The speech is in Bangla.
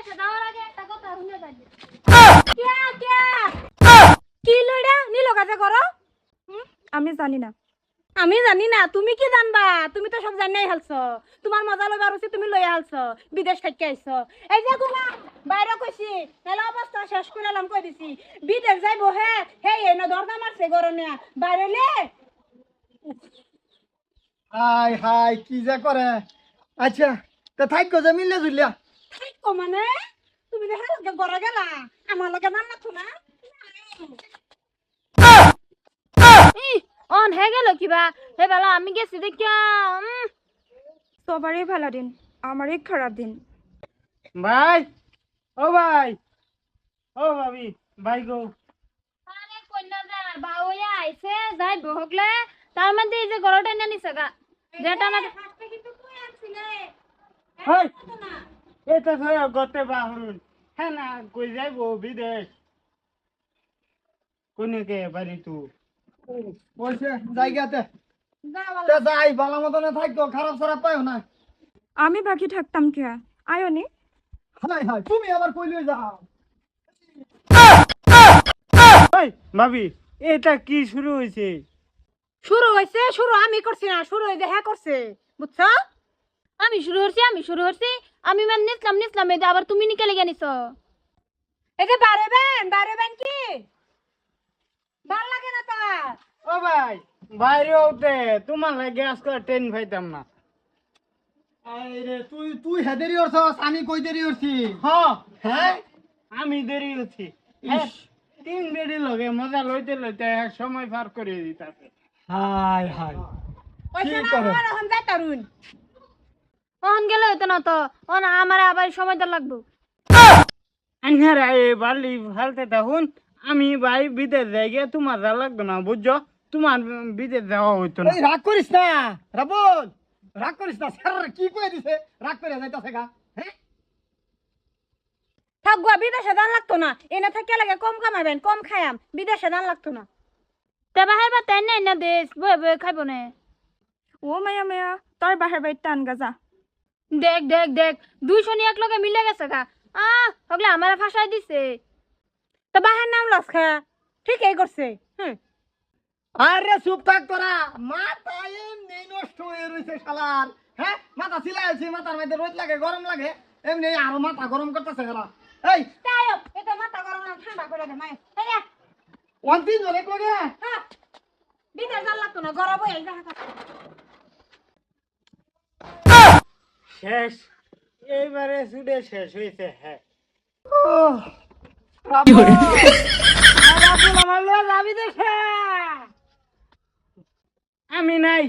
বিদেশে যাওয়ার আগে একটা কথা শুনে যাই কিয়া কিয়া কি? লইরা? নীল কাজে করো আমি জানি না। আমি জানি না। তুমি কি জানবা? তুমি তো সব জানাই হালছ তোমার মজা লইবার উচিত তুমি লই হালছ বিদেশ থেকে আইছ। এই যে গুলা বাইরে কইছি তাহলে অবস্থা শেষ করে এলাম কই দিছি। বিদেশ যাইবো হে? হে এনে দরজা মারছে গরনে বাইরে লে হাই হাই কি যে করে? আচ্ছা তো থাকো যে মিলে জুলিয়া। থাইকো মানে? তুমি দেখে লগে গড়ে গেলা? আমার লগে নাম না? অন হে গেল কিবা। হে বেলা আমি গেছি দেখিয়া সবারই ভালো দিন আমারই খারাপ দিন। ভাই ও ভাই ও ভাবি ভাই গো। আরে কন্যা যা বাউয়া আইছে যাই বহকলে তার মধ্যে এই যে গরটা এনে নিছে গা। যেটা না কিন্তু তুই আনছিলে? হই! এটা তো গতে বাহরুন হ্যাঁ না কই যাইবো বিদেশ? কোনকে বাড়ি তু? বলছে জায়গাতে। যাই ভালো মতনে থাকো খারাপ খারাপ পাইও না। আমি বাকি থাকতাম কে? আয়নি হাই হাই তুমি আবার কইলে যাও? ভাবি এটা কি শুরু হয়েছে শুরু হয়েছে শুরু আমি করছি না শুরু হয়েছে হ্যাঁ করছে বুঝছ? আমি শুরু করছি আমি শুরু করছি আমি মানে নিসলাম নিসলাম এই যে আবার তুমি নিকে লেগে নিছো। এই যে বাড়াবেন বাড়াবেন কি? ভালো লাগে না তার? ও ভাই বাইরে উঠে তোমার লাগে আজকে ট্রেন পাইতাম না। এই রে তুই তুই হেদেরি অর্থস আমি কই দেরি অর্থি হ্যাঁ হ্যাঁ আমি দেরি হচ্ছি ইস। তিন বেড়ি লগে মজা লইতে লইতে এক সময় পার করে দিতাছে। হাই হাই ওইসে কি করে? আমার যাই তরুণ। অন গেলে হইতো না তো। অন আমার আবার সময়টা লাগবো। বালি ফালতে আমি ভাই বিদেশ যাই গিয়ে তোমার যা লাগতো না বুঝছ? তোমার বিদেশ যাওয়া হইতো না। রাগ করিস না রাবণ রাগ করিস না স্যার কি কই দিছে? রাগ করে যাইতাছে গা হ্যাঁ বিদেশে দান লাগতো না। এনে থাকে লাগে কম কামাবেন কম খায়াম বিদেশে দান লাগতো না। তে বাহার বা তাই না দেশ বয়ে বয়ে খাইব না। ও মায়া মায়া তোর বাহির বাড়িতে টান গাজা। দেখ দেখ দেখ দুইশো নিয়ে এক লগে মিলে গেছে গা। আহ হগলে আমার ফাঁসাই দিছে। তো বাহির নাম লস খায়া ঠিকই করছে হুম। আরে চুপ থাক তোরা মাথা এমনি নষ্ট হয়ে রয়েছে শালার। হ্যাঁ মাথা সিলাই আছে মাথার মধ্যে রোদ লাগে গরম লাগে এমনি আরও মাথা গরম করতেছে গেলা এই তাই এটা মাথা গরম না ঠান্ডা করে দে এই রে, ওয়ান তিন জনে কগে হ্যাঁ বিদেশ দান লাগতো না গরম হয়ে যায় শেষ এইবারে সুডে শেষ হয়েছে হ্যাঁ আমি নাই